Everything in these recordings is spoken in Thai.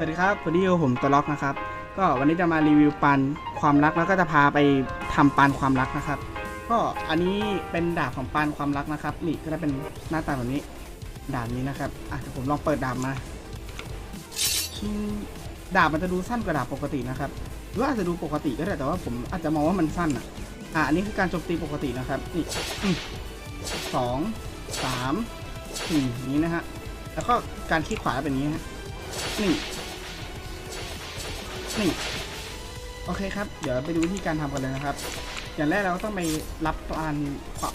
สวัสดีครับวันนี้อยู่ผมตัวล็อกนะครับ ก็วันนี้จะมารีวิวปานความรักแล้วก็จะพาไปทำปานความรักนะครับ ก็อันนี้เป็นดาบของปานความรักนะครับ นี่ก็จะเป็นหน้าตาแบบนี้ ดาบนี้นะครับอะเดี๋ยวผมลองเปิดดาบมาดาบมันจะดูสั้นกว่าดาบปกตินะครับหรืออาจจะดูปกติก็ได้แต่ว่าผมอาจจะมองว่ามันสั้นอะอะอันนี้คือการโจมตีปกตินะครับนี่สองสามสี่นี้นะฮะแล้วก็การคลิกขวาเป็นนี้ฮะนี่ นี่โอเคครับ เดี๋ยวไปดูวิธีการทำกันเลยนะครับ อย่างแรกเราก็ต้องไปรับปาน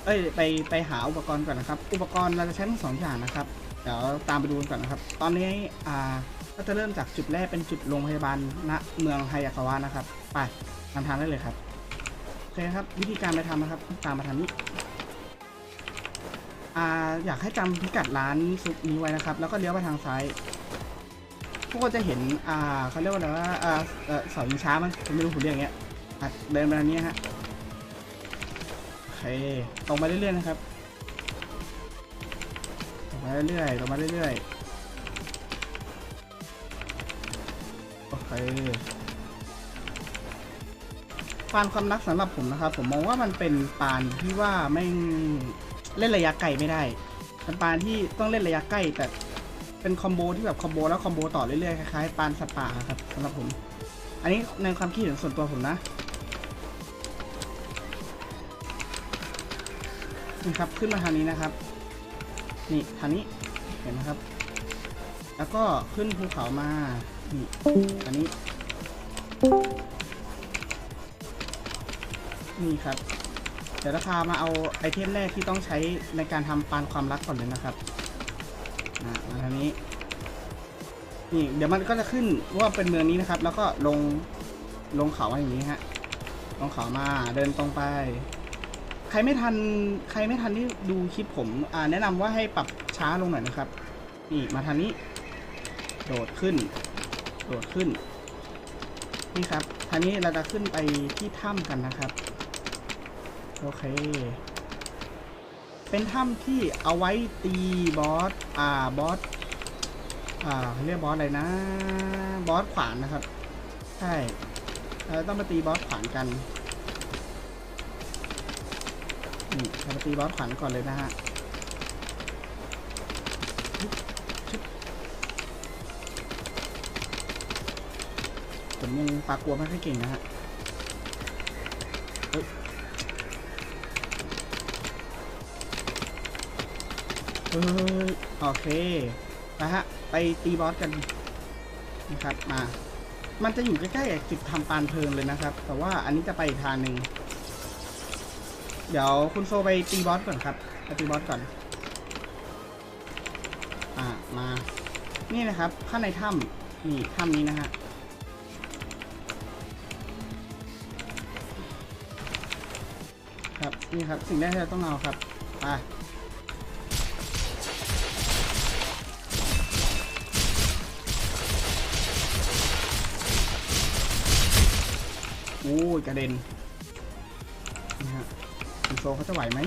เอ้ยไปไปหาอุปกรณ์ก่อนนะครับ อุปกรณ์เราจะใช้ทั้งสองอย่างนะครับ เดี๋ยวตามไปดูกันก่อนนะครับ ตอนนี้อ่าก็จะเริ่มจากจุดแรกเป็นจุดโรงพยาบาลณเมืองไฮยากาวะนะครับ ไปทำทางได้เลยครับ โอเคครับ วิธีการไปทำนะครับ ตามมาทางนี้อ่าอยากให้จำพิกัดร้านซุปนี้ไว้นะครับ แล้วก็เลี้ยวไปทางซ้าย พวกก็จะเห็น อ่าเขาเรียกว่าอะไรว่าอ่าเออเสายิงช้ามั้งผมไม่รู้ผมเรียกอย่างเงี้ยอะเดินไปทางนี้ฮะโอเคตรงมาเรื่อยๆนะครับตรงมาเรื่อยๆตรงมาเรื่อยๆโอเคปานความรักสำหรับผมนะครับ ผมมองว่ามันเป็นปานที่ว่าไม่เล่นระยะไกลไม่ได้เป็นปานที่ต้องเล่นระยะใกล้แต่ เป็นคอมโบที่แบบคอมโบแล้วคอมโบต่อเรื่อยๆคล้ายๆปานสัตว์ป่าครับสำหรับผม อันนี้ในความคิดเห็นส่วนตัวผมนะนี่ครับขึ้นมาทางนี้นะครับ นี่ทางนี้เห็นไหมครับ แล้วก็ขึ้นภูเขามานี่อันนี้ นี่ครับเดี๋ยวเราพามาเอาไอเทมแรกที่ต้องใช้ในการทำปานความรักก่อนเลยนะครับ มาทางนี้ นี่เดี๋ยวมันก็จะขึ้นว่าเป็นเมืองนี้นะครับ แล้วก็ลงลงเขาอย่างนี้ฮะ ลงเขามาเดินตรงไป ใครไม่ทันใครไม่ทันที่ดูคลิปผมอ่าแนะนำว่าให้ปรับช้าลงหน่อยนะครับ นี่มาทางนี้ โดดขึ้น โดดขึ้น นี่ครับทางนี้เราจะขึ้นไปที่ถ้ำกันนะครับ โอเค เป็นถ้ำที่เอาไว้ตีบอส อ่า บอส อ่าเรียกบอสอะไรนะ บอสขวานนะครับ ใช่เราต้องมาตีบอสขวานกันนี่มาตีบอสขวานก่อนเลยนะฮะชึบชึบผมยังปากกลัวไม่ค่อยเก่งนะฮะ เออโอเคนะฮะ ไปตีบอสกันนะครับมา มันจะอยู่ใกล้ๆกับจุดทำปานเพลิงเลยนะครับ แต่ว่าอันนี้จะไปอีกทางหนึ่งเดี๋ยวคุณโซไปตีบอสก่อนครับไปตีบอสก่อน อ่ามา นี่นะครับ ข้างในถ้ำนี่ถ้ำนี้นะฮะครับนี่ครับสิ่งแรกที่เราต้องเอาครับไป ยกระเด็นนี่ฮะคุณโซเขาจะไหวไหม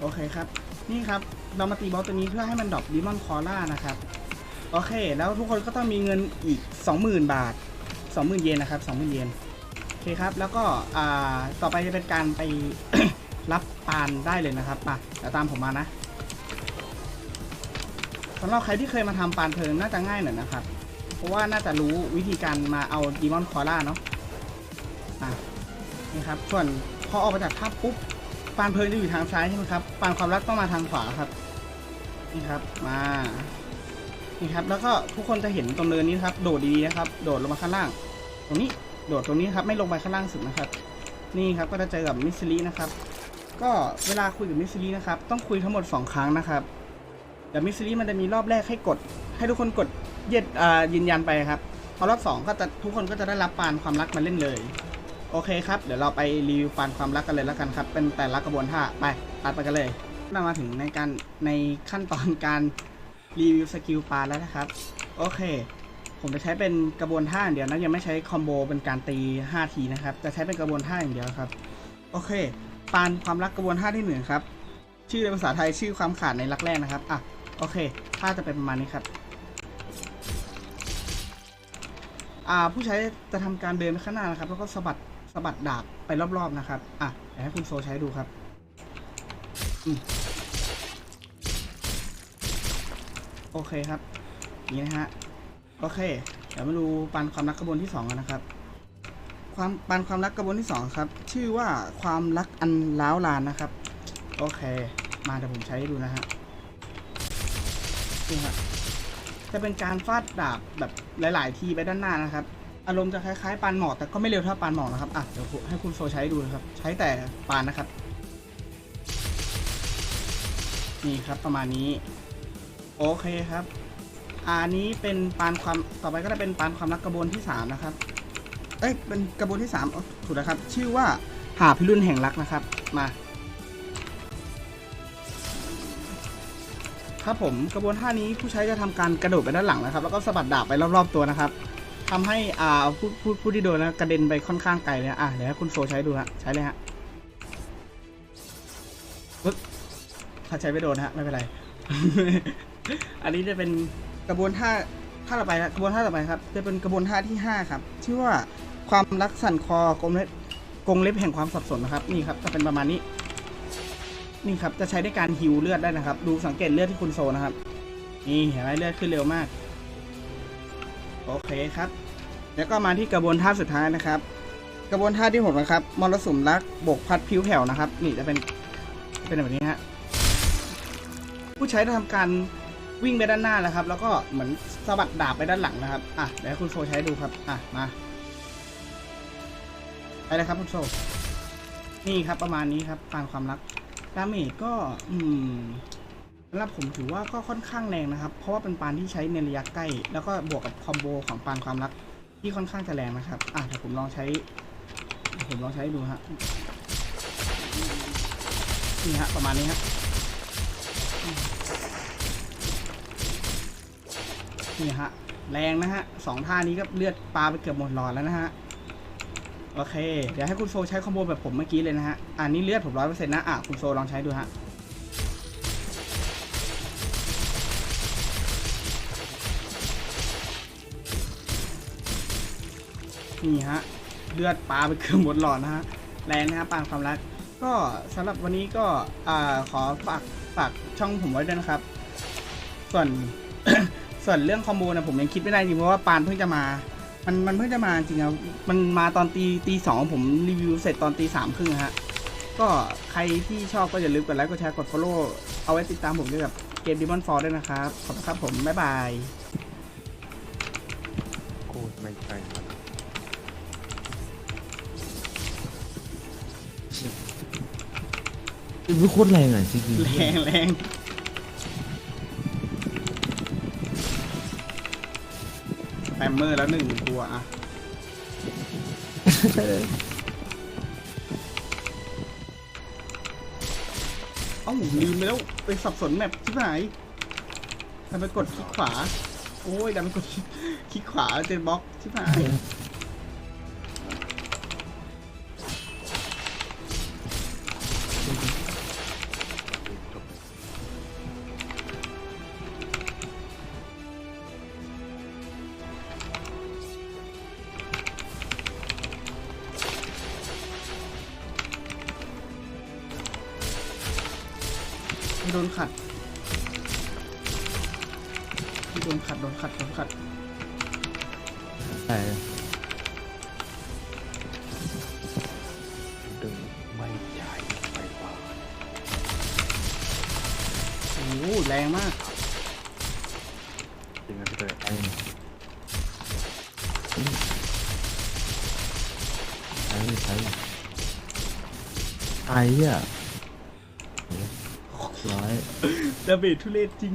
โอเคครับ นี่ครับ เรามาตีบอสตัวนี้เพื่อให้มันดรอปดิมอนคอร่านะครับ โอเค แล้วทุกคนก็ต้องมีเงินอีก 20,000 บาท 20,000 เยนนะครับ 20,000 เยน โอเคครับ แล้วก็ อ่า ต่อไปจะเป็นการไป รับปานได้เลยนะครับป่ะเดี๋ยวตามผมมานะสำหรับใครที่เคยมาทำปานเพลิงน่าจะง่ายหน่อยนะครับ เพราะว่าน่าจะรู้วิธีการมาเอาดีมอนคอร่าเนาะอะนี่ครับ ส่วนพอออกมาจากถ้ำปุ๊บปานเพลิงจะอยู่ทางซ้ายใช่ไหมครับปานความรักต้องมาทางขวาครับ นี่ครับมานี่ครับ แล้วก็ทุกคนจะเห็นตรงเนินนี้ครับ โดดดีๆนะครับ โดดลงมาข้างล่าง ตรงนี้โดดตรงนี้ครับไม่ลงไปข้างล่างสุดนะครับ นี่ครับก็จะเจอกับมิสซิลีนะครับ ก็เวลาคุยกับมิสซิลีนะครับ ต้องคุยทั้งหมด 2 ครั้งนะครับเดี๋ยวมิสซิลีมันจะมีรอบแรกให้กด ให้ทุกคนกดเย็ดยืนยันไปครับพอรอบสองก็จะทุกคนก็จะได้รับปานความรักมาเล่นเลย โอเคครับ เดี๋ยวเราไปรีวิวปานความรักกันเลยแล้วกันครับ เป็นแต่ละกระบวนท่าไปตัดไปกันเลยเรามาถึงในการในขั้นตอนการรีวิวสกิลปานแล้วนะครับ โอเค ผมจะใช้เป็นกระบวนท่าอย่างเดียวนะยังไม่ใช้คอมโบเป็นการตี 5 ทีนะครับจะใช้เป็นกระบวนท่าอย่างเดียวครับ โอเค ปานความรักกระบวนท่าที่หนึ่งครับ ชื่อในภาษาไทยชื่อความขาดในรักแรกนะครับ อะ โอเคท่าจะเป็นประมาณนี้ครับ อ่า ผู้ใช้จะทำการเดินไปข้างหน้านะครับ แล้วก็สะบัดสะบัดดาบไปรอบๆนะครับ อะเดี๋ยวให้คุณโซใช้ดูครับอโอเคครับ นี้นะฮะ โอเค เดี๋ยวมาดูปันความรักกระบวนที่สองกันนะครับ ความปันความรักกระบวนที่สองครับ ชื่อว่าความรักอันล้าวลานนะครับ โอเค มาเดี๋ยวผมใช้ให้ดูนะฮะนี่ฮะจะเป็นการฟาดดาบแบบหลาย ๆ ทีไปด้านหน้านะครับ อารมณ์จะคล้ายๆปานหมอกแต่ก็ไม่เร็วเท่าปานหมอกนะครับอะเดี๋ยวให้คุณโซใช้ดูนะครับ ใช้แต่ปานนะครับ นี่ครับประมาณนี้ โอเคครับอันนี้เป็นปานความต่อไปก็จะเป็นปานความรักกระบวนที่สามนะครับ อ้ยเป็นกระบวนที่สามถูกแล้วครับ ชื่อว่าหาพิรุณแห่งรักนะครับ มาครับผมกระบวนท่านี้ผู้ใช้จะทำการกระโดดไปด้านหลังนะครับ แล้วก็สะบัดดาบไปรอบๆตัวนะครับทำให้อ่าผู้ผู้ผู้ที่โดนนะกระเด็นไปค่อนข้างไกลเลยอะเดี๋ยวให้คุณโซใช้ดูฮะใช้เลยฮะปึ๊บถ้าใช้ไม่โดนฮะไม่เป็นไร อันนี้จะเป็นกระบวนท่าท่าต่อไปครับกระบวนท่าต่อไปครับ จะเป็นกระบวนท่าที่ห้าครับชื่อว่า ความรักสั่นคอกลมเล็บกรงเล็บแห่งความสับสนนะครับ นี่ครับจะเป็นประมาณนี้ นี่ครับจะใช้ในการฮิวเลือดได้นะครับ ดูสังเกตเลือดที่คุณโซนะครับ นี่เห็นไหมเลือดขึ้นเร็วมาก โอเคครับ แล้วก็มาที่กระบวนท่าสุดท้ายนะครับ กระบวนท่าที่หกนะครับมรสุมรักบกพัดผิวแผ่วนะครับ นี่จะเป็นเป็นแบบนี้ฮะผู้ใช้จะทำการวิ่งไปด้านหน้าแล้วครับ แล้วก็เหมือนสะบัดดาบไปด้านหลังนะครับ อะเดี๋ยวคุณโซใช้ดูครับ อะมา เลยครับคุณโซนี่ครับประมาณนี้ครับปานความรักดาเมจก็อืมสำหรับผมถือว่าก็ค่อนข้างแรงนะครับ เพราะว่าเป็นปานที่ใช้ในระยะใกล้ แล้วก็บวกกับคอมโบของปานความรักที่ค่อนข้างจะแรงนะครับ อะเดี๋ยวผมลองใช้ ผมลองใช้ดูฮะนี่ฮะประมาณนี้ฮะนี่ฮะแรงนะฮะสองท่านี้ก็เลือดปลาไปเกือบหมดหลอดแล้วนะฮะ โอเค เดี๋ยวให้คุณโซใช้คอมโบแบบผมเมื่อกี้เลยนะฮะ อันนี้เลือดผมร้อยเปอร์เซ็นต์นะ อะ คุณโซลองใช้ดูฮะ นี่ฮะ เลือดปลาไปเกือบหมดหลอดนะฮะ แรงนะฮะปานความรัก ก็สำหรับวันนี้ก็อ่าขอฝากฝากช่องผมไว้ด้วยนะครับ ส่วนส่วนเรื่องคอมโบนะผมยังคิดไม่ได้จริงเพราะว่าปานเพิ่งจะมา มันมันเพิ่งจะมาจริงครับมันมาตอนตีตีสองผมรีวิวเสร็จตอนตีสามครึ่งฮะ ก็ใครที่ชอบก็อย่าลืมกดไลค์กดแชร์กด follow เอาไว้ติดตามผมด้วยกับเกม Demon Fall ด้วยนะครับ ขอบคุณครับผม บ๊ายบาย โคตรไม่ใช่มันเป็นโคตรแรงอะจริงแรงแรง แปมเมอร์แล้วหนึ่งตัวอะเอ้าลืมไปแล้วไปสับสนแมปที่ไหนทำไปกดคลิกขวา โอ้ยดันไปกดคลิกขวาเจนบล็อกที่ไหน โดนขัดไม่โดนขัด โดนขัด โดนขัดๆแต่ดึงไม่ใช่ไปกว่าโอ้โหแรงมาก จริงนะพี่เตยแรงใช้ใช้ไอ้อะ ร้อย ดาเมจทุเรศจริง